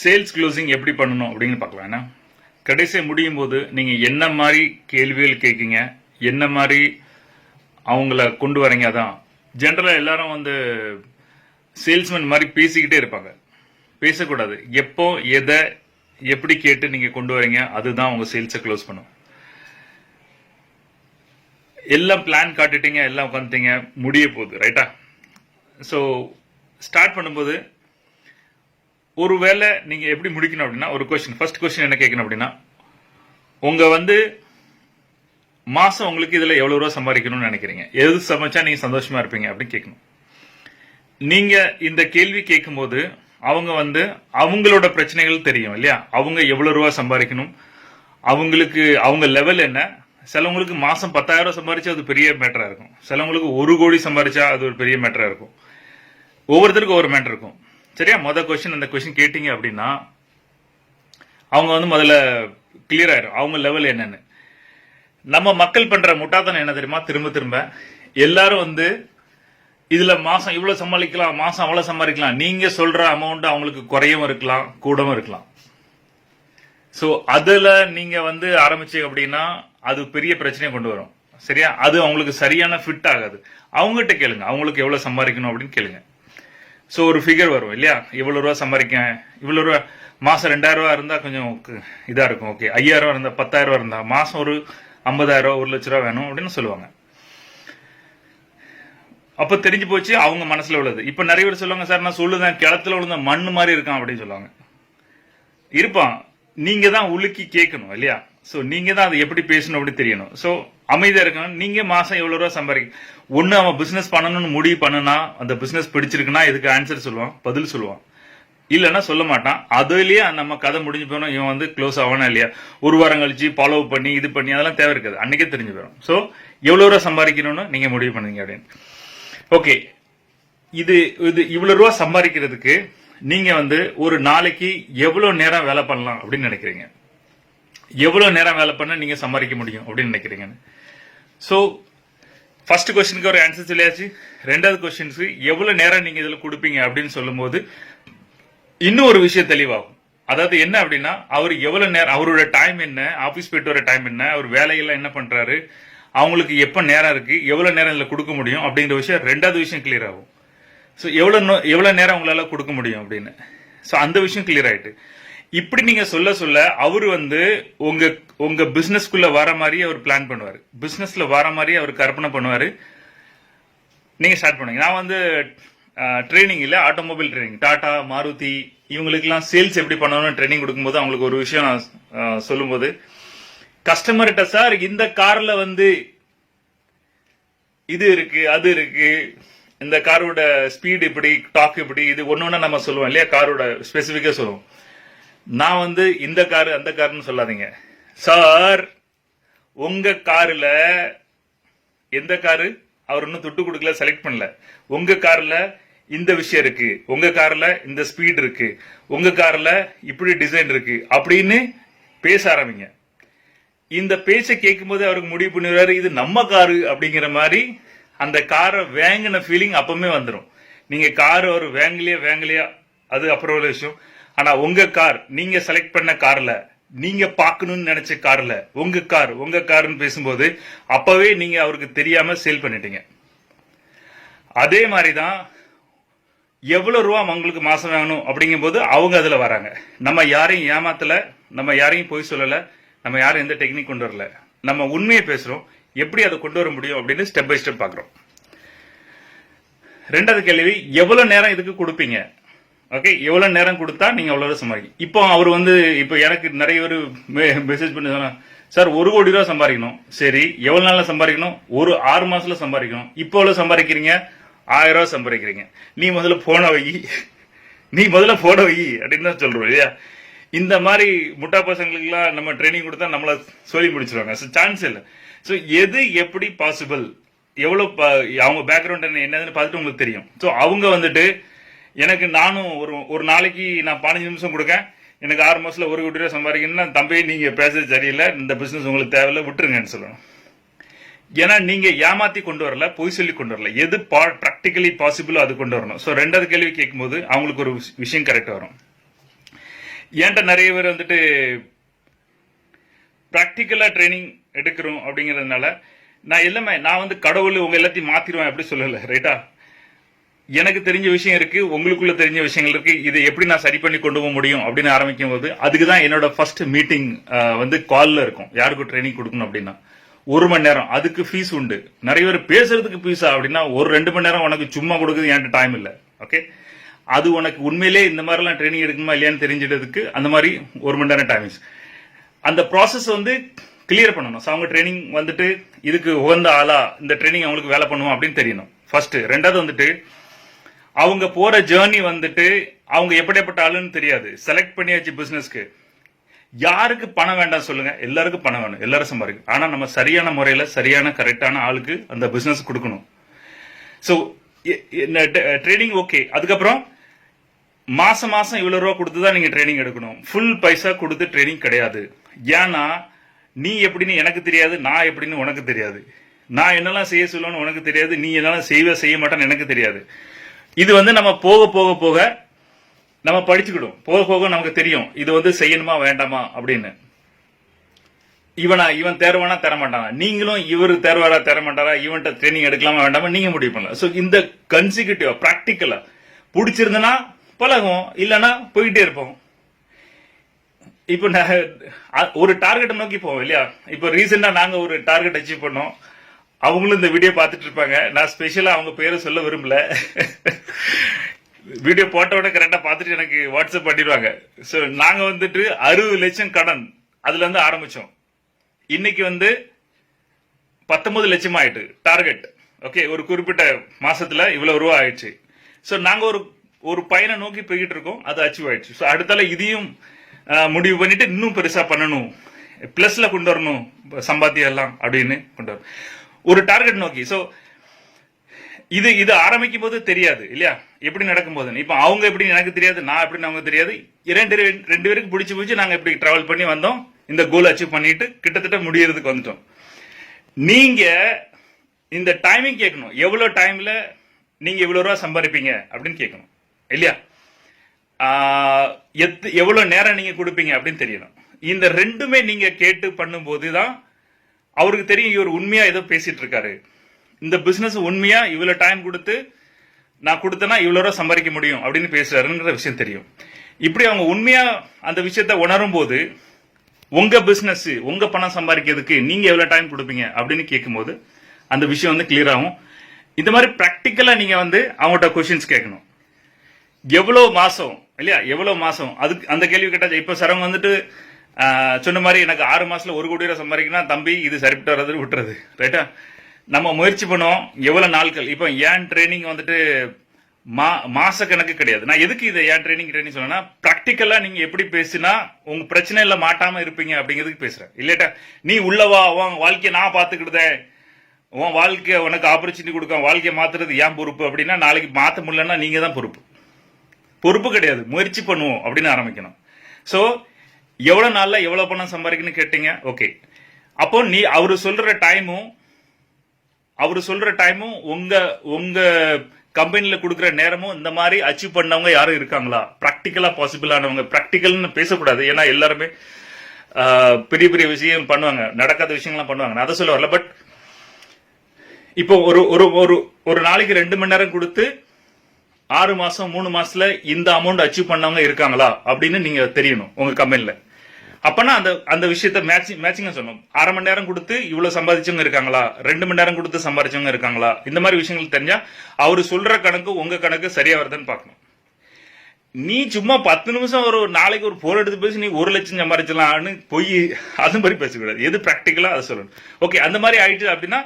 Sales closing எப்படி பண்ணணும் அப்படின்னு பார்க்கலாம். ஏன்னா கடைசியாக முடியும் போது நீங்கள் என்ன மாதிரி கேள்விகள் கேட்கீங்க என்ன மாதிரி அவங்கள கொண்டு வரீங்க அதான். ஜென்ரலாக எல்லாரும் வந்து சேல்ஸ்மேன் மாதிரி பேசிக்கிட்டே இருப்பாங்க. பேசக்கூடாது. எப்போ எதை எப்படி கேட்டு நீங்கள் கொண்டு வரீங்க அதுதான் உங்கள் சேல்ஸை க்ளோஸ் பண்ணும். எல்லாம் பிளான் காட்டுட்டீங்க எல்லாம் உட்காந்துட்டீங்க முடிய போகுது ரைட்டா ஸோ ஸ்டார்ட் பண்ணும்போது ஒருவேளை நீங்க எப்படி முடிக்கணும் அப்படின்னா ஒரு கொஸ்டின் ஃபர்ஸ்ட் கொஸ்டின் என்ன கேட்கணும் அப்படின்னா உங்க வந்து மாசம் உங்களுக்கு இதுல எவ்வளவு ரூபா சம்பாதிக்கணும்னு நினைக்கிறீங்க. எது சமைச்சா நீங்க சந்தோஷமா இருப்பீங்க அப்படின்னு கேட்கணும். நீங்க இந்த கேள்வி கேட்கும்போது அவங்க வந்து அவங்களோட பிரச்சனைகள் தெரியும் இல்லையா? அவங்க எவ்வளவு ரூபா சம்பாதிக்கணும்? அவங்களுக்கு அவங்க லெவல் என்ன? சிலவங்களுக்கு மாசம் பத்தாயிரம் ரூபா சம்பாதிச்சா அது பெரிய மேட்டரா இருக்கும். சிலவங்களுக்கு ஒரு கோடி சம்பாதிச்சா அது ஒரு பெரிய மேட்டரா இருக்கும். ஒவ்வொருத்தருக்கும் ஒவ்வொரு மேட்டர் இருக்கும். சரியா? மொதல் கொஸ்டின் அந்த கொஸ்டின் கேட்டீங்க அப்படின்னா அவங்க வந்து முதல்ல கிளியர் ஆயிரும். அவங்க லெவல் என்னன்னு. நம்ம மக்கள் பண்ற முட்டாத்தனம் என்ன தெரியுமா? திரும்ப திரும்ப எல்லாரும் வந்து இதுல மாசம் இவ்வளவு சமாளிக்கலாம் மாசம் அவ்வளவு சம்பாதிக்கலாம் நீங்க சொல்ற அமௌண்ட் அவங்களுக்கு குறையவும் இருக்கலாம் கூடவும் இருக்கலாம். ஸோ அதுல நீங்க வந்து ஆரம்பிச்சீங்க அப்படின்னா அது பெரிய பிரச்சனையை கொண்டு வரும். சரியா? அது அவங்களுக்கு சரியான ஃபிட் ஆகாது. அவங்ககிட்ட கேளுங்க. அவங்களுக்கு எவ்வளவு சம்பாதிக்கணும் அப்படின்னு கேளுங்க. ஸோ ஒரு ஃபிகர் வரும் இல்லையா? இவ்வளோ ரூபா சம்பாதிக்கேன் இவ்வளோ ரூபா மாதம் ரெண்டாயிரம் ரூபா இருந்தால் கொஞ்சம் இதாக இருக்கும். ஓகே ஐயாயிரம் ரூபா இருந்தால் பத்தாயிரம் ரூபா இருந்தால் மாதம் ஒரு ஐம்பதாயிரம் ரூபா ஒரு லட்ச ரூபா வேணும் அப்படின்னு சொல்லுவாங்க. அப்போ தெரிஞ்சு போச்சு அவங்க மனசில் உள்ளது. இப்போ நிறைய பேர் சொல்லுவாங்க சார் நான் சொல்லுதேன் கிளத்துல விழுந்த மண் மாதிரி இருக்கான் அப்படின்னு சொல்லுவாங்க. இருப்பான். நீங்கள் தான் உலுக்கி கேட்கணும் இல்லையா? ஸோ நீங்கள் தான் அதை எப்படி பேசணும் அப்படி தெரியணும். ஸோ அமைதியாக இருக்கணும். நீங்கள் மாதம் எவ்வளோ ரூபா சம்பாதிக்க ஒன்று அவன் பிஸ்னஸ் பண்ணணும்னு முடிவு பண்ணுனா அந்த பிஸ்னஸ் பிடிச்சிருக்குன்னா இதுக்கு ஆன்சர் சொல்லுவான்? பதில் சொல்லுவான். இல்லைன்னா சொல்ல மாட்டான். அதுலேயே நம்ம கதை முடிஞ்சு போயிடும் இவன் வந்து க்ளோஸ் ஆகணும் இல்லையா? ஒரு வாரம் கழிச்சு ஃபாலோ பண்ணி இது பண்ணி அதெல்லாம் தேவை இருக்காது. அன்றைக்கே தெரிஞ்சு போயிடும். ஸோ எவ்வளோ ரூபா சம்பாதிக்கணும்னு நீங்கள் முடிவு பண்ணுங்க அப்படின்னு. ஓகே இது இது இவ்வளோ ரூபா சம்பாதிக்கிறதுக்கு நீங்கள் வந்து ஒரு நாளைக்கு எவ்வளோ நேரம் வேலை பண்ணலாம் அப்படின்னு நினைக்கிறீங்க? எவ்வளோ நேரம் வேலை பண்ண நீங்கள் சம்பாதிக்க முடியும் அப்படின்னு நினைக்கிறீங்கன்னு? ஸோ ஃபர்ஸ்ட் கொஸ்டினுக்கு ஒரு ஆன்சர் சொல்லியாச்சு. ரெண்டாவது கொஸ்டின்ஸுக்கு எவ்வளோ நேரம் நீங்கள் இதில் கொடுப்பீங்க அப்படின்னு சொல்லும்போது இன்னும் ஒரு விஷயம் தெளிவாகும். அதாவது என்ன அப்படின்னா அவர் எவ்வளோ நேரம் அவரோட டைம் என்ன ஆஃபீஸ் போயிட்டு வர டைம் என்ன அவர் வேலையெல்லாம் என்ன பண்ணுறாரு அவங்களுக்கு எப்போ நேரம் இருக்குது எவ்வளோ நேரம் இதில் கொடுக்க முடியும் அப்படிங்கிற விஷயம் ரெண்டாவது விஷயம் கிளியர் ஆகும். ஸோ எவ்வளோ நோ- நேரம் அவங்களால கொடுக்க முடியும் அப்படின்னு. ஸோ அந்த விஷயம் கிளியர் ஆகிட்டு இப்படி நீங்க சொல்ல சொல்ல அவர் வந்து உங்க உங்க பிசினஸ்க்குள்ள வர மாதிரி அவர் பிளான் பண்ணுவார். பிசினஸ்ல வர மாதிரி அவர் கற்பனை பண்ணுவார். நீங்க ஸ்டார்ட் பண்ணுங்க. நான் வந்து ட்ரைனிங் இல்ல ஆட்டோமொபைல் ட்ரைனிங் டாடா மாருதி இவங்களுக்கெல்லாம் சேல்ஸ் எப்படி பண்ணணும்னு ட்ரைனிங் கொடுக்கும்போது அவங்களுக்கு ஒரு விஷயம் நான் சொல்லும்போது கஸ்டமர்கிட்ட சார் இந்த கார்ல வந்து இது இருக்கு அது இருக்கு. இந்த காரோட ஸ்பீடு இப்படி டாக் இப்படி இது ஒன்று ஒன்றா நம்ம சொல்லுவோம் இல்லையா? காரோட ஸ்பெசிஃபிக்காக சொல்லுவோம். நான் வந்து இந்த காரு அந்த காருன்னு சொல்லாதீங்க. சார் உங்க காரில் எந்த காரு? அவர் இன்னும் துட்டு கொடுக்கல செலக்ட் பண்ணல. உங்க காரில் இந்த விஷயம் இருக்கு. உங்க காரில் இந்த ஸ்பீட் இருக்கு. உங்க காரில் இப்படி டிசைன் இருக்கு. அப்படின்னு பேச ஆரம்பிங்க. இந்த பேச்சை கேட்கும்போது அவருக்கு முடிவு பண்ணிடுறாரு இது நம்ம காரு அப்படிங்கிற மாதிரி அந்த காரை வேங்கின ஃபீலிங் அப்பவுமே வந்துடும் நீங்க கார் அவர் வேங்கலையா வேங்கலையா அது அப்புறம் உள்ள விஷயம். ஆனா உங்க கார் நீங்க செலக்ட் பண்ண கார்ல நீங்க பாக்கணும்னு நினைச்ச கார்ல உங்க கார் உங்க கார்னு பேசும்போது அப்பவே நீங்க அவருக்கு தெரியாம சேல் பண்ணிட்டீங்க. அதே மாதிரி தான் எவ்வளவு ரூபா அவங்களுக்கு மாசம் வேணும் அப்படிங்கும்போது அவங்க அதுல வராங்க. நம்ம யாரையும் ஏமாத்தல நம்ம யாரையும் போய் சொல்லல நம்ம யாரும் எந்த டெக்னிக் கொண்டு வரல. நம்ம உண்மையை பேசுறோம் எப்படி அதை கொண்டு வர முடியும் அப்படின்னு ஸ்டெப் பை ஸ்டெப் பாக்குறோம் ரெண்டாவது கேள்வி எவ்வளவு நேரம் இதுக்கு கொடுப்பீங்க? ஓகே எவ்வளவு நேரம் கொடுத்தா நீங்க அவ்வளவு சம்பாதிக்கும் இப்போ அவர் வந்து இப்போ எனக்கு நிறைய பேர் மெசேஜ் பண்ணி சொன்னா சார் ஒரு கோடி ரூபா சம்பாதிக்கணும். சரி எவ்வளவு நாள்ல சம்பாதிக்கணும்? ஒரு ஆறு மாசத்துல சம்பாதிக்கணும். இப்போ எவ்வளவு சம்பாதிக்கிறீங்க? ஆயிரம் ரூபாய் சம்பாதிக்கிறீங்க. நீ முதல்ல போன வை. நீ முதல்ல போன வை அப்படின்னு தான் சொல்றோம் இல்லையா? இந்த மாதிரி முட்டா பசங்களுக்குலாம் நம்ம ட்ரைனிங் கொடுத்தா நம்மள சொல்லி முடிச்சிருவாங்க. ஸோ சான்ஸ் இல்லை. ஸோ எது எப்படி பாசிபிள் எவ்வளோ அவங்க பேக்ரவுண்ட் என்ன என்னதுன்னு பார்த்துட்டு உங்களுக்கு தெரியும். ஸோ அவங்க வந்துட்டு எனக்கு நானும் ஒரு ஒரு நாளைக்கு நான் பதினஞ்சு நிமிஷம் கொடுக்கேன். எனக்கு ஆறு மாதத்தில் ஒரு கோடி ரூபாய் சம்பாதிக்கணும்னா தம்பி நீங்கள் பேசுறது சரியில்லை. இந்த பிஸ்னஸ் உங்களுக்கு தேவையில்லை. விட்டுருங்கன்னு சொல்லணும். ஏன்னா நீங்கள் ஏமாத்தி கொண்டு வரல பொய் சொல்லி கொண்டு வரல. எது பா ப்ராக்டிக்கலி பாசிபிளோ அது கொண்டு வரணும். ஸோ ரெண்டாவது கேள்வி கேட்கும்போது அவங்களுக்கு ஒரு விஷயம் கரெக்ட் வரும். ஏன்ட்ட நிறைய பேர் வந்துட்டு ப்ராக்டிக்கலாக ட்ரைனிங் எடுக்கிறோம் அப்படிங்கிறதுனால நான் எல்லாமே நான் வந்து கடவுள் உங்கள் எல்லாத்தையும் மாற்றிடுவேன் அப்படி சொல்லலை ரைட்டா எனக்கு தெரிஞ்ச விஷயம் இருக்கு உங்களுக்குள்ள தெரிஞ்ச விஷயங்கள் இருக்கு. இதை எப்படி நான் சரி பண்ணி கொண்டு போக முடியும் அப்படின்னு ஆரம்பிக்கும் போது அதுக்கு தான் என்னோட ஃபர்ஸ்ட் மீட்டிங் வந்து காலில் இருக்கும். யாருக்கும் ட்ரைனிங் கொடுக்கணும் அப்படின்னா. ஒரு மணி நேரம். அதுக்கு ஃபீஸ் உண்டு. நிறைய பேர் பேசுறதுக்கு ஃபீஸா அப்படின்னா ஒரு ரெண்டு மணி நேரம் உனக்கு சும்மா கொடுக்குறது என்கிட்ட டைம் இல்லை. ஓகே அது உனக்கு உண்மையிலே இந்த மாதிரிலாம் ட்ரைனிங் எடுக்கணுமா இல்லையான்னு தெரிஞ்சிட்டதுக்கு அந்த மாதிரி ஒரு மணி நேரம் டைமிங்ஸ் அந்த ப்ராசஸ் வந்து கிளியர் பண்ணணும். ஸோ அவங்க ட்ரைனிங் வந்துட்டு இதுக்கு உகந்த ஆளா இந்த ட்ரைனிங் அவங்களுக்கு வேலை பண்ணுவோம் அப்படின்னு தெரியணும். ஃபர்ஸ்ட் ரெண்டாவது வந்துட்டு அவங்க போற ஜேர்னி வந்துட்டு அவங்க எப்படிப்பட்ட ஆளுன்னு தெரியாது. செலக்ட் பண்ணியாச்சு பிசினஸ்க்கு யாருக்கு பணம் வேண்டாம் சொல்லுங்க. எல்லாருக்கும் பணம் வேணும். எல்லாரும் சம்பாதிக்கும் ஆனா நம்ம சரியான முறையில சரியான கரெக்டான ஆளுக்கு அந்த பிசினஸ் கொடுக்கணும். ஸோ ட்ரைனிங் ஓகே அதுக்கப்புறம் மாசம் மாசம் இவ்வளவு ரூபா கொடுத்து தான் நீங்க ட்ரைனிங் எடுக்கணும். ஃபுல் பைசா கொடுத்து ட்ரைனிங் கிடையாது. ஏன்னா நீ எப்படின்னு எனக்கு தெரியாது நான் எப்படின்னு உனக்கு தெரியாது. நான் என்னெல்லாம் செய்ய சொல்லுவேன்னு உனக்கு தெரியாது. நீ என்னெல்லாம் செய்வே செய்ய மாட்டேன்னு எனக்கு தெரியாது. இது வந்து நம்ம போக போக போக நம்ம படிச்சுக்கிடும் போக போக நமக்கு தெரியும். இது வந்து செய்யணுமா வேண்டாமா அப்படின்னு. இவனா இவன் தேர்வானா தரமாட்டானா? நீங்களும் இவர் தேர்வாரா தர மாட்டாரா ட்ரைனிங் எடுக்கலாமா வேண்டாமா? நீங்க முடிவு பண்ணலாம். ஸோ இந்த கன்சிக்யூட்டிவா ப்ராக்டிக்கலா பிடிச்சிருந்தனா பழகும் இல்லைன்னா போயிட்டே இருப்போம். இப்போ ஒரு டார்கெட்டை நோக்கி போவோம் இல்லையா? இப்போ ரீசெண்டாக நாங்க ஒரு டார்கெட் அச்சீவ் பண்ணோம். அவங்களும் இந்த வீடியோ பார்த்துட்டு இருப்பாங்க. நான் ஸ்பெஷலாக அவங்க பேரை சொல்ல விரும்பல. வீடியோ போட்ட உடனே கரெக்டாக பார்த்துட்டு எனக்கு வாட்ஸ்அப் பண்ணிடுவாங்க. ஸோ நாங்கள் வந்துட்டு அறுபது லட்சம் கடன் அதுல இருந்து ஆரம்பிச்சோம். இன்னைக்கு வந்து பத்தொன்பது லட்சம் ஆயிட்டு டார்கெட் ஓகே ஒரு குறிப்பிட்ட மாசத்துல இவ்வளவு ரூபா ஆயிடுச்சு. ஸோ நாங்கள் ஒரு ஒரு பயனை நோக்கி போய்கிட்டு இருக்கோம். அது அச்சீவ் ஆயிடுச்சு. ஸோ அடுத்தால இதையும் முடிவு பண்ணிட்டு இன்னும் பெருசா பண்ணணும். பிளஸ்ல கொண்டு வரணும் சம்பாத்தியம் எல்லாம் அப்படின்னு கொண்டு வரணும் ஒரு டார்கெட் நோக்கி. ஸோ இது இது ஆரம்பிக்கும் போது தெரியாது இல்லையா? எப்படி நடக்கும் போது இப்போ அவங்க எப்படி எனக்கு தெரியாது நான் எப்படின்னு அவங்க தெரியாது? இரண்டு ரெண்டு பேருக்கு பிடிச்சி பிடிச்சி நாங்கள் இப்படி ட்ராவல் பண்ணி வந்தோம். இந்த கோல் அச்சீவ் பண்ணிட்டு கிட்டத்தட்ட முடியறதுக்கு வந்துட்டோம். நீங்க இந்த டைமிங் கேட்கணும். எவ்வளோ டைம்ல நீங்க இவ்வளோ ரூபா சம்பாதிப்பீங்க அப்படின்னு கேட்கணும் இல்லையா? எத்து எத் நேரம் நீங்க கொடுப்பீங்க அப்படின்னு தெரியணும். இந்த ரெண்டுமே நீங்க கேட்டு பண்ணும்போது தான் அவருக்கு தெரியும் இவர் உண்மையா ஏதோ பேசிட்டு இருக்காரு. இந்த பிசினஸ் உண்மையா? இவ்வளவு டைம் கொடுத்து நான் கொடுத்தேன்னா இவ்வளோ ரூபா சம்பாதிக்க முடியும் அப்படின்னு பேசுறாருங்கிற விஷயம் தெரியும். இப்படி அவங்க உண்மையா அந்த விஷயத்த உணரும் போது உங்க பிசினஸ் உங்க பணம் சம்பாதிக்கிறதுக்கு நீங்க எவ்வளவு டைம் கொடுப்பீங்க அப்படின்னு கேட்கும்போது அந்த விஷயம் வந்து கிளியர் ஆகும். இந்த மாதிரி ப்ராக்டிக்கலாக நீங்க வந்து அவங்கள்ட்ட கொஸ்டின்ஸ் கேட்கணும். எவ்வளோ மாசம் இல்லையா? எவ்வளோ மாசம்? அதுக்கு அந்த கேள்வி கேட்டால் இப்போ சரவங்க வந்துட்டு சொன்ன மாதிரி எனக்கு ஆறு மாசத்துல ஒரு கோடி ரூபாய் சம்பாதிக்கணும் தம்பி இது சரிப்பட்டு வர்றது விட்டுறது. ரைட்டா நம்ம முயற்சி பண்ணுவோம் எவ்வளவு நாட்கள் இப்போ ஏன் ட்ரைனிங் வந்துட்டு மா மாச கணக்கு கிடையாது. நான் எதுக்கு இதை ஏன் ட்ரைனிங் ட்ரைனிங் சொன்னா ப்ராக்டிக்கலா நீங்க எப்படி பேசினா உங்க பிரச்சனையில மாட்டாம இருப்பீங்க அப்படிங்கிறதுக்கு பேசுறேன். இல்லட்டா நீ உள்ளவா உன் வாழ்க்கையை நான் பாத்துக்கிட்டேன் உன் வாழ்க்கை உனக்கு ஆப்பர்ச்சுனிட்டி கொடுக்க வாழ்க்கையை மாத்துறது ஏன் பொறுப்பு? அப்படின்னா நாளைக்கு மாத்த முடியலன்னா நீங்க தான் பொறுப்பு. பொறுப்பு கிடையாது. முயற்சி பண்ணுவோம் அப்படின்னு ஆரம்பிக்கணும். ஸோ எவ்வளவு நாள்ல எவ்வளவு பணம் சம்பாதிக்கணும்னு கேட்டீங்க? ஓகே அப்போ நீ அவரு சொல்ற டைமும் அவரு சொல்ற டைமும் உங்க உங்க கம்பெனில கொடுக்குற நேரமும் இந்த மாதிரி அச்சீவ் பண்ணவங்க யாரும் இருக்காங்களா? ப்ராக்டிக்கலா பாசிபிள் ஆனவங்க. ப்ராக்டிக்கல்னு பேசக்கூடாது. ஏன்னா எல்லாருமே பெரிய பெரிய விஷயம் பண்ணுவாங்க. நடக்காத விஷயங்கள்லாம் பண்ணுவாங்க. நான் அதை சொல்ல வரல. பட் இப்போ ஒரு ஒரு ஒரு ஒரு நாளைக்கு ரெண்டு மணி நேரம் கொடுத்து ஆறு மாசம் மூணு மாசத்துல இந்த அமௌண்ட் அச்சீவ் பண்ணவங்க இருக்காங்களா அப்படின்னு நீங்க தெரியணும் உங்க கம்பெனில அப்பனா அந்த அந்த விஷயத்த மேட்சிங் மேட்சிங்க சொல்லணும் அரை மணி நேரம் கொடுத்து இவ்வளவு சம்பாதிச்சவங்க இருக்காங்களா? ரெண்டு மணி நேரம் கொடுத்து சம்பாதிச்சவங்க இருக்காங்களா? இந்த மாதிரி விஷயங்கள் தெரிஞ்சா அவர் சொல்ற கணக்கு உங்க கணக்கு சரியா வருதுன்னு பார்க்கணும். நீ சும்மா பத்து நிமிஷம் ஒரு நாளைக்கு ஒரு போர் எடுத்து பேசி நீ ஒரு லட்சம் சம்பாதிச்சலாம்னு பொய் அது மாதிரி பேசக்கூடாது. எது பிராக்டிக்கலா அதை சொல்லணும். ஓகே அந்த மாதிரி ஆயிடுச்சு அப்படின்னா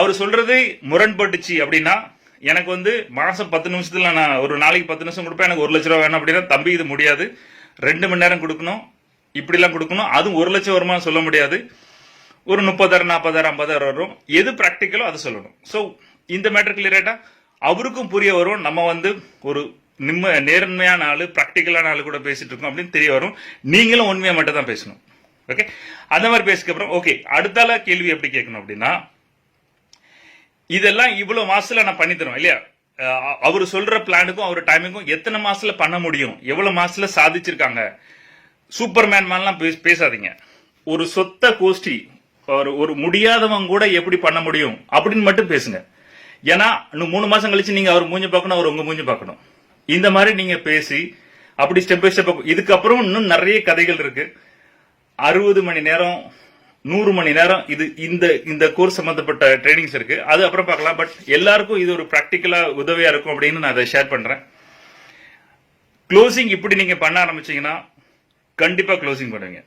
அவர் சொல்றது முரண்பட்டுச்சு அப்படின்னா எனக்கு வந்து மாதம் பத்து நிமிஷத்தில் நான் ஒரு நாளைக்கு பத்து நிமிஷம் கொடுப்பேன் எனக்கு ஒரு லட்ச ரூபா வேணும் அப்படின்னா தம்பி இது முடியாது. ரெண்டு மணி நேரம் கொடுக்கணும். இப்படிலாம் கொடுக்கணும். அதுவும் ஒரு லட்சம் வருமா சொல்ல முடியாது. ஒரு முப்பதாயிரம் நாற்பதாயிரம் ஐம்பதாயிரம் வரும். எது ப்ராக்டிக்கலோ அதை சொல்லணும். ஸோ இந்த மேட்டர் கிளியரேட்டா அவருக்கும் புரிய வரும். நம்ம வந்து ஒரு நிம்ம நேர்மையான ஆள் ப்ராக்டிக்கலான ஆள் கூட பேசிட்டு இருக்கோம் அப்படின்னு தெரிய வரும். நீங்களும் உண்மையாக மட்டும் தான் பேசணும். ஓகே அந்த மாதிரி பேசிக்கப்புறம் ஓகே அடுத்தால கேள்வி எப்படி கேட்கணும் அப்படின்னா இதெல்லாம் இவ்வளவு மாசத்துல நான் பண்ணி தரோம் இல்லையா? அவர் சொல்ற பிளானுக்கும் அவர் டைமிங்கும் எத்தனை மாசத்துல பண்ண முடியும்? எவ்வளவு மாசத்துல சாதிச்சிருக்காங்க? சூப்பர்மேன் மாதிரிலாம் பேச- பேசாதீங்க. ஒரு சொத்த கோஷ்டி ஒரு ஒரு முடியாதவங்க கூட எப்படி பண்ண முடியும்? அப்படின்னு மட்டும் பேசுங்க. ஏன்னா இன்னும் மூணு மாசம் கழிச்சு நீங்க அவர் மூஞ்சி பார்க்கணும் அவர் உங்க மூஞ்சி பார்க்கணும். இந்த மாதிரி நீங்க பேசி அப்படி ஸ்டெப் பை ஸ்டெப் இதுக்கப்புறம் இன்னும் நிறைய கதைகள் இருக்கு. அறுபது மணி நேரம் நூறு மணி நேரம் இது இந்த இந்த கோர்ஸ் சம்பந்தப்பட்ட ட்ரைனிங்ஸ் இருக்கு. அது அப்புறம் பார்க்கலாம். பட் எல்லாருக்கும் இது ஒரு ப்ராக்டிக்கலா உதவியா இருக்கும் அப்படின்னு நான் அதை ஷேர் பண்றேன். க்ளோசிங் இப்படி நீங்க பண்ண ஆரம்பிச்சீங்கன்னா கண்டிப்பா க்ளோசிங் பண்ணுவீங்க